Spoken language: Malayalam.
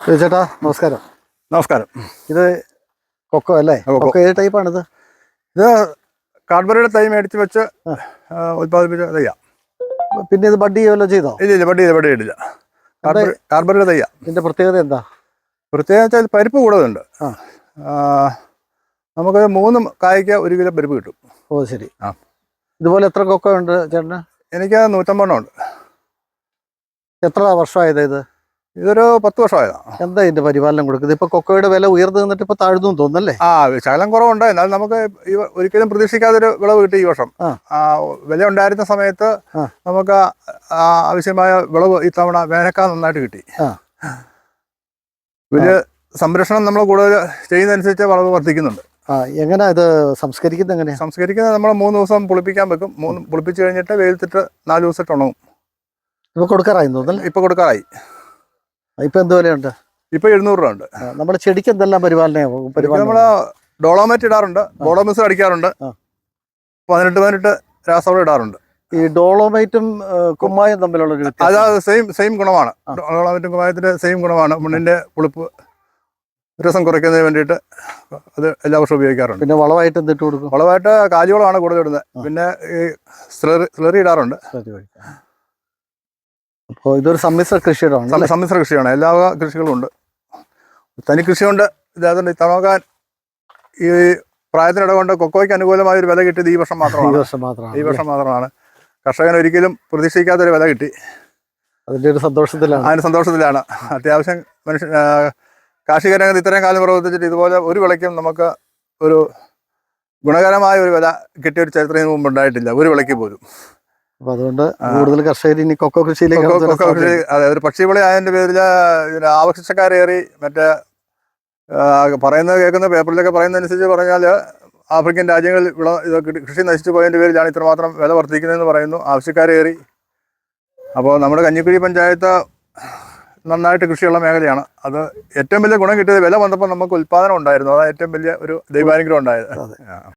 ചേട്ടാ നമസ്കാരം. നമസ്കാരം. ഇത് കൊക്കോ അല്ലേ? കൊക്കോ. ഏത് ടൈപ്പാണിത്? ഇത് കാഡ്ബറിയുടെ തൈ മേടിച്ച് വെച്ച് ഉത്പാദിപ്പിച്ച തയ്യാ പിന്നെ ഇത് ബഡ് ചെയ്യുമല്ലോ ചെയ്തോ? ഇല്ല ഇല്ല ബഡ് ചെയ്ത് ബഡ് ചെയ്തില്ല. കാർബറിയുടെ തയ്യാ ഇതിന്റെ പ്രത്യേകത എന്താ? പ്രത്യേകത വെച്ചാൽ ഇത് പരിപ്പ് കൂടുതലുണ്ട്. നമുക്ക് മൂന്നും കായ്ക്ക് ഒരു കിലോ പരിപ്പ് കിട്ടും. ഓ ശരി. ആ. ഇതുപോലെ എത്ര കൊക്കോ ഉണ്ട് ചേട്ടന്? എനിക്ക് നൂറ്റമ്പതെണ്ണം ഉണ്ട്. എത്ര വർഷമായത് ഇത്? ഇതൊരു പത്ത് വർഷമായതാ. എന്താ ഇതിന്റെ പരിപാലനം കൊടുക്കുന്നത്? ഇപ്പൊ കൊക്കോയുടെ വില ഉയർന്നു നിന്നിട്ട് ഇപ്പൊ താഴ്ന്നു തോന്നുന്നല്ലേ? ആ ശകലം കുറവുണ്ട്. എന്നാലും നമുക്ക് ഒരിക്കലും പ്രതീക്ഷിക്കാതെ ഒരു വിളവ് കിട്ടി ഈ വർഷം. വില ഉണ്ടായിരുന്ന സമയത്ത്. നമുക്ക് ആവശ്യമായ വിളവ് ഈ തവണ വേനൽക്കാലം നന്നായിട്ട് കിട്ടി. വലിയ സംരക്ഷണം നമ്മൾ കൂടുതൽ ചെയ്യുന്നതനുസരിച്ച് വിളവ് വർദ്ധിക്കുന്നുണ്ട്. എങ്ങനെ എങ്ങനെയാ ഇത് സംസ്കരിക്കുന്നത് എങ്ങനെയാ? സംസ്കരിക്കുന്നത് നമ്മൾ മൂന്ന് ദിവസം പുളിപ്പിക്കാൻ വെക്കും. മൂന്ന് പുളിപ്പിച്ചു കഴിഞ്ഞിട്ട് വെയിലത്തിട്ട് നാല് ദിവസമായിട്ട് ഉണങ്ങും. ഇപ്പൊ കൊടുക്കാറായി തോന്നല്ലേ ഇപ്പൊ കൊടുക്കാറായി. ഇപ്പൊ എന്ത് വിലയുണ്ട്? ഇപ്പൊ എഴുന്നൂറ് രൂപ ഉണ്ട്. നമ്മുടെ ചെടിക്ക് എന്തെല്ലാം പരിപാലന നമ്മൾ ഡോളോമേറ്റ് ഇടാറുണ്ട്. ഡോളോമിസ് അടിക്കാറുണ്ട്. പതിനെട്ട് പതിനെട്ട് രാസവളം ഇടാറുണ്ട്. ഈ ഡോളോമൈറ്റും കുമ്മായും തമ്മിലുള്ള ഒരു അത് വ്യത്യാസം സെയിം സെയിം ഗുണമാണ് ഡോളോമൈറ്റും കുമ്മായത്തിന്റെ സെയിം ഗുണമാണ്. മണ്ണിന്റെ പുളിപ്പ് രസം കുറയ്ക്കുന്നതിന് വേണ്ടിയിട്ട് അത് എല്ലാ വർഷവും ഉപയോഗിക്കാറുണ്ട്. പിന്നെ വളമായിട്ട് എന്തിട്ട് കൊടുക്കും? വളമായിട്ട് കാലിവളമാണ് കൂടുതൽ ഇടുന്നത്. പിന്നെ ഈ സ്ലറി സ്ലറി ഇടാറുണ്ട്. അപ്പോൾ ഇതൊരു സമ്മിശ്ര കൃഷിയിടമാണ് സമ്മിശ്ര കൃഷിയാണ്. എല്ലാ കൃഷികളും ഉണ്ട്. തനി കൃഷിയുണ്ട്. ഇതായതുകൊണ്ട് തണോക്കാൻ ഈ പ്രായത്തിനിട കൊണ്ട് കൊക്കോയ്ക്ക് അനുകൂലമായ ഒരു വില കിട്ടിയത് ഈ വർഷം മാത്രമാണ്. ഈ വർഷം മാത്രമാണ് ഈ വർഷം മാത്രമാണ്. കർഷകൻ ഒരിക്കലും പ്രതീക്ഷിക്കാത്തൊരു വില കിട്ടി. അതിന്റെ ഒരു സന്തോഷത്തിലാണ്. അതിന് സന്തോഷത്തിലാണ്. അത്യാവശ്യം മനുഷ്യ കാർഷിക രംഗത്ത് ഇത്രയും കാലം പ്രവർത്തിച്ചിട്ട് ഇതുപോലെ ഒരു വിളയ്ക്കും നമുക്ക് ഒരു ഗുണകരമായ ഒരു വില കിട്ടിയ ഒരു ചരിത്രം ഇതിനു മുമ്പ് ഉണ്ടായിട്ടില്ല. ഒരു വിളയ്ക്ക് പോലും. അപ്പൊ അതുകൊണ്ട് കൂടുതൽ കർഷകർ ഇനി കൊക്കോ കൃഷിയിലേക്ക് കൊക്കോ- കൃഷി അതെ ഒരു പക്ഷിവിളി ആയതിന്റെ പേരിൽ ആവശ്യക്കാരേറി മറ്റേ പറയുന്നത് കേൾക്കുന്ന പേപ്പറിലൊക്കെ പറയുന്നതനുസരിച്ച് പറഞ്ഞാൽ ആഫ്രിക്കൻ രാജ്യങ്ങളിൽ വിള കൃഷി നശിച്ചു പോയതിന്റെ പേരിലാണ് ഇത്രമാത്രം വില വർദ്ധിക്കുന്നതെന്ന് പറയുന്നു. ആവശ്യക്കാരേറി അപ്പോൾ നമ്മുടെ കഞ്ഞിക്കുഴി പഞ്ചായത്ത് നന്നായിട്ട് കൃഷിയുള്ള മേഖലയാണ്. അത് ഏറ്റവും വലിയ ഗുണം കിട്ടിയത് വില വന്നപ്പോൾ നമുക്ക് ഉൽപ്പാദനം ഉണ്ടായിരുന്നു. അതാണ് ഏറ്റവും വലിയ ഒരു ദൈവാനുഗ്രഹം ഉണ്ടായത്.